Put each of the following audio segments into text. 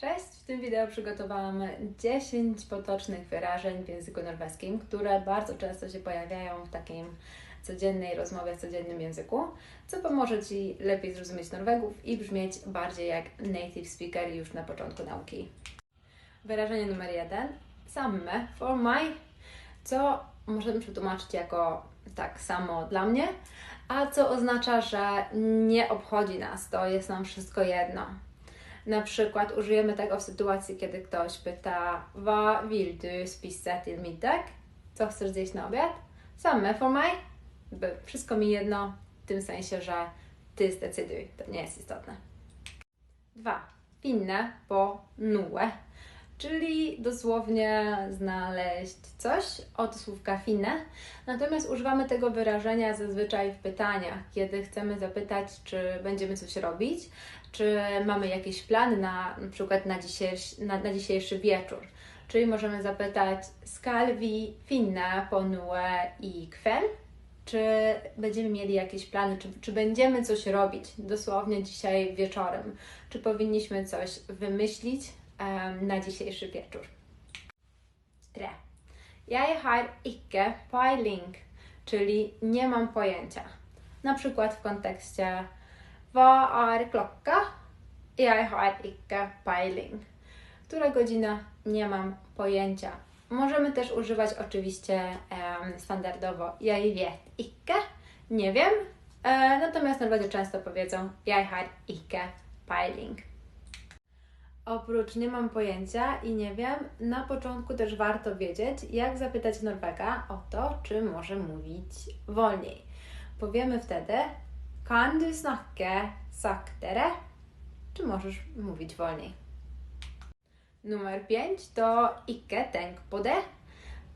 Cześć! W tym wideo przygotowałam 10 potocznych wyrażeń w języku norweskim, które bardzo często się pojawiają w takim codziennej rozmowie w codziennym języku, co pomoże Ci lepiej zrozumieć Norwegów i brzmieć bardziej jak native speaker już na początku nauki. Wyrażenie numer jeden. Samme for my, co możemy przetłumaczyć jako tak samo dla mnie, a co oznacza, że nie obchodzi nas, to jest nam wszystko jedno. Na przykład użyjemy tego w sytuacji, kiedy ktoś pyta Vad vill du spisa till middag? Co chcesz zjeść na obiad? Samme for. Jakby Wszystko mi jedno, w tym sensie, że Ty zdecyduj. To nie jest istotne. Dwa. Finne po nue, czyli dosłownie znaleźć coś od słówka finne. Natomiast używamy tego wyrażenia zazwyczaj w pytaniach, kiedy chcemy zapytać, czy będziemy coś robić, czy mamy jakieś plany na, na przykład na dzisiejszy, na, na dzisiejszy wieczór. Czyli możemy zapytać, skal vi finne på noe i kväll? Czy będziemy mieli jakieś plany, czy, czy będziemy coś robić dosłownie dzisiaj wieczorem? Czy powinniśmy coś wymyślić na dzisiejszy wieczór? Tre. Jeg har ikke peiling, czyli nie mam pojęcia. Na przykład w kontekście Hva er klokka? Jeg har ikke peiling. Która godzina? Nie mam pojęcia. Możemy też używać oczywiście em, standardowo jeg vet ikke, nie wiem. E, natomiast Norwegowie często powiedzą jeg har ikke peiling. Oprócz nie mam pojęcia i nie wiem, na początku też warto wiedzieć, jak zapytać Norwega o to, czy może mówić wolniej. Powiemy wtedy Kan du snakke saktere? Czy możesz mówić wolniej? Numer 5 to ikke tenk på det,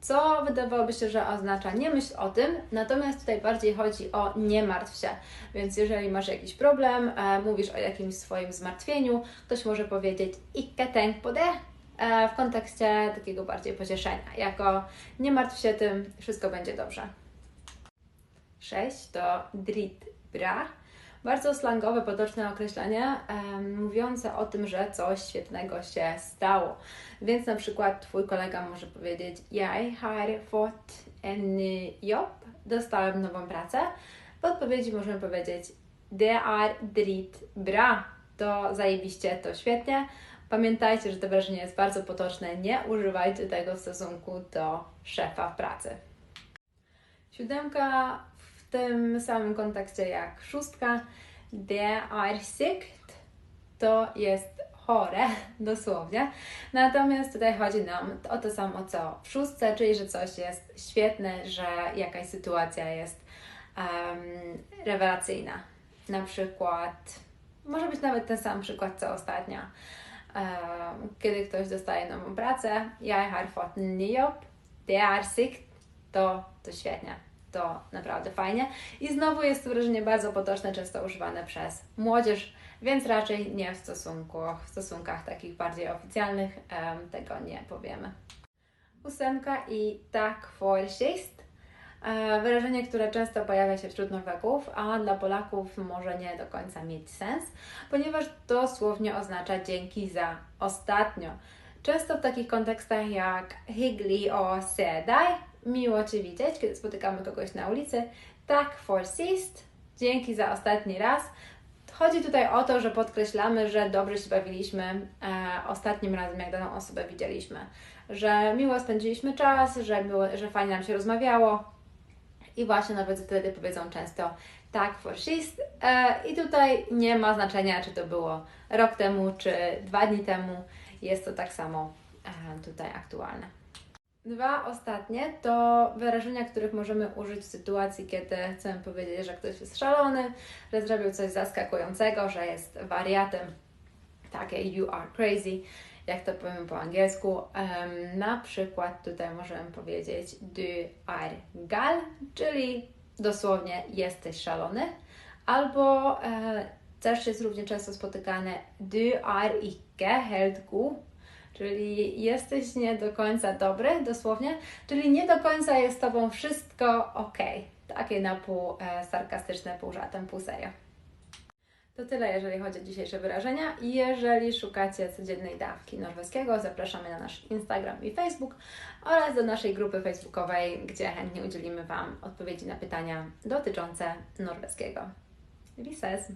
co wydawałoby się, że oznacza nie myśl o tym, natomiast tutaj bardziej chodzi o nie martw się. Więc jeżeli masz jakiś problem, e, mówisz o jakimś swoim zmartwieniu, ktoś może powiedzieć ikke tenk på e, w kontekście takiego bardziej pocieszenia, jako nie martw się tym, wszystko będzie dobrze. 6 to drit bra. Bardzo slangowe, potoczne określenie em, mówiące o tym, że coś świetnego się stało. Więc na przykład Twój kolega może powiedzieć Jeg har fått en jobb. Dostałem nową pracę. W odpowiedzi możemy powiedzieć Det er dritbra. To zajebiście, to świetnie. Pamiętajcie, że to wyrażenie jest bardzo potoczne. Nie używajcie tego w stosunku do szefa w pracy. Siódemka tym samym kontekście jak szóstka. Det er sykt. To jest chore, dosłownie. Natomiast tutaj chodzi nam o to samo co w szóstce, czyli że coś jest świetne, że jakaś sytuacja jest em, rewelacyjna. Na przykład, może być nawet ten sam przykład co ostatnio. Em, kiedy ktoś dostaje nową pracę, jeg har fått ny jobb, det er sykt, to, to świetnie, to naprawdę fajnie. I znowu jest to wyrażenie bardzo potoczne, często używane przez młodzież, więc raczej nie w, stosunku, w stosunkach takich bardziej oficjalnych em, tego nie powiemy. Ósemka i tak for. E, Wyrażenie, które często pojawia się wśród Norwegów, a dla Polaków może nie do końca mieć sens, ponieważ dosłownie oznacza dzięki za ostatnio. Często w takich kontekstach jak hyggelig o se deg, miło Cię widzieć, kiedy spotykamy kogoś na ulicy, tak for sist, dzięki za ostatni raz. Chodzi tutaj o to, że podkreślamy, że dobrze się bawiliśmy e, ostatnim razem, jak daną osobę widzieliśmy, że miło spędziliśmy czas, że, było, że fajnie nam się rozmawiało. I właśnie nawet wtedy powiedzą często tak for sist. E, i tutaj nie ma znaczenia, czy to było rok temu, czy dwa dni temu, jest to tak samo e, tutaj aktualne. Dwa ostatnie to wyrażenia, których możemy użyć w sytuacji, kiedy chcemy powiedzieć, że ktoś jest szalony, że zrobił coś zaskakującego, że jest wariatem. Takie you are crazy, jak to powiemy po angielsku. Em, na przykład tutaj możemy powiedzieć du er gal, czyli dosłownie jesteś szalony. Albo e, też jest równie często spotykane du er ikke helt god, czyli jesteś nie do końca dobry, dosłownie, czyli nie do końca jest Tobą wszystko ok. Takie na pół e, sarkastyczne, pół żartem, pół serio. To tyle, jeżeli chodzi o dzisiejsze wyrażenia. Jeżeli szukacie codziennej dawki norweskiego, zapraszamy na nasz Instagram i Facebook oraz do naszej grupy facebookowej, gdzie chętnie udzielimy Wam odpowiedzi na pytania dotyczące norweskiego. Vi ses!